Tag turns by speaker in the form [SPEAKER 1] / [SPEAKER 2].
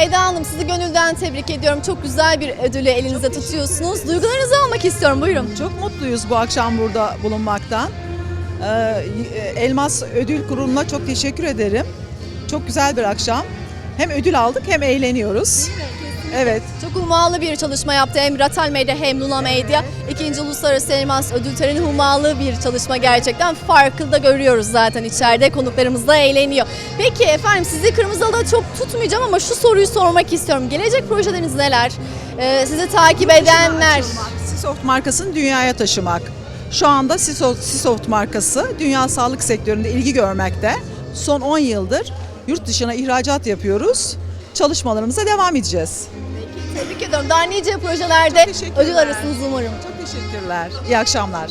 [SPEAKER 1] Eda Hanım sizi gönülden tebrik ediyorum. Çok güzel bir ödülü elinizde tutuyorsunuz. Duygularınızı almak istiyorum. Buyurun.
[SPEAKER 2] Çok mutluyuz bu akşam burada bulunmaktan. Ee, Elmas Ödül Kurulu'na çok teşekkür ederim. Çok güzel bir akşam. Hem ödül aldık hem eğleniyoruz. Evet.
[SPEAKER 1] Çok hummalı bir çalışma yaptı hem Ratal Medya hem Luna Medya. İkinci Uluslararası Elmas Ödül Töreni hummalı bir çalışma gerçekten. Farkı da görüyoruz zaten içeride. Konuklarımız da eğleniyor. Peki efendim sizi Kırmızı Halı'da çok tutmayacağım ama şu soruyu sormak istiyorum. Gelecek projeleriniz neler? Ee, sizi takip edenler.
[SPEAKER 2] Sisoft markasını dünyaya taşımak. Şu anda Sisoft, Sisoft markası dünya sağlık sektöründe ilgi görmekte. Son 10 yıldır yurt dışına ihracat yapıyoruz. Çalışmalarımıza devam edeceğiz.
[SPEAKER 1] Tebrik ediyorum. Daha nice projelerde ödül arasınız umarım.
[SPEAKER 2] Çok teşekkürler. İyi akşamlar.